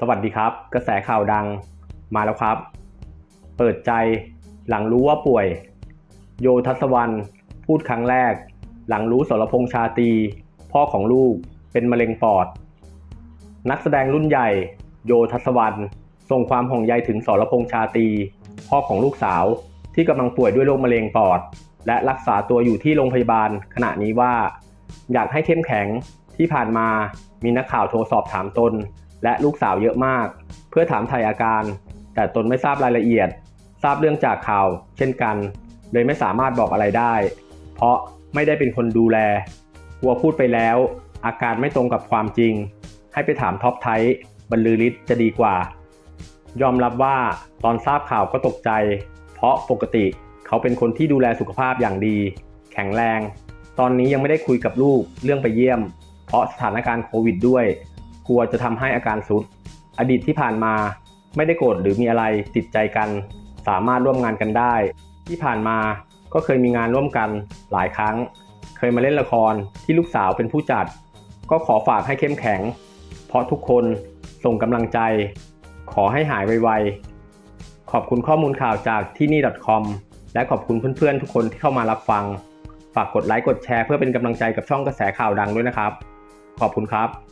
สวัสดีครับ กระแสข่าวดังมาแล้วครับ เปิดใจหลังรู้ว่าป่วย โยทัศวรรณพูดครั้งแรก หลังรู้สรพงษ์ชาตี พ่อของลูกเป็นมะเร็งปอด นักแสดงรุ่นใหญ่ โยทัศวรรณส่งความห่วงใยถึงสรพงษ์ชาตี พ่อของลูกสาวที่กำลังป่วยด้วยโรคมะเร็งปอด และรักษาตัวอยู่ที่โรงพยาบาลขณะนี้ว่า อยากให้เข้มแข็งที่ผ่านมามีนักข่าวโทรสอบถามตน และลูกสาวเยอะมาก เพื่อถามไทยอาการ แต่ตนไม่ทราบรายละเอียด ทราบเรื่องจากข่าว เช่นกัน เลยไม่สามารถบอกอะไรได้ เพราะไม่ได้เป็นคนดูแลกลัวพูดไปแล้ว อาการไม่ตรงกับความจริง ให้ไปถามท็อปไทยบรรลือฤทธิ์จะดีกว่า ยอมรับว่าตอนทราบข่าวก็ตกใจ เพราะปกติเขาเป็นคนที่ดูแลสุขภาพอย่างดี แข็งแรง ตอนนี้ยังไม่ได้คุยกับลูกเรื่องไปเยี่ยม เพราะสถานการณ์โควิดด้วย กลัวจะทำให้อาการสุด อดีตที่ผ่านมาไม่ได้โกรธหรือมีอะไรติดใจกัน สามารถร่วมงานกันได้ ที่ผ่านมาก็เคยมีงานร่วมกันหลายครั้ง เคยมาเล่นละครที่ลูกสาวเป็นผู้จัด ก็ขอฝากให้เข้มแข็ง เพราะทุกคนส่งกำลังใจ ขอให้หายไวๆ ขอบคุณข้อมูลข่าวจากที่นี่ .com และขอบคุณเพื่อนๆ ทุกคนที่เข้ามารับฟัง ฝากกดไลค์กดแชร์เพื่อเป็นกำลังใจกับช่องกระแสข่าวดังด้วยนะครับ ขอบคุณครับ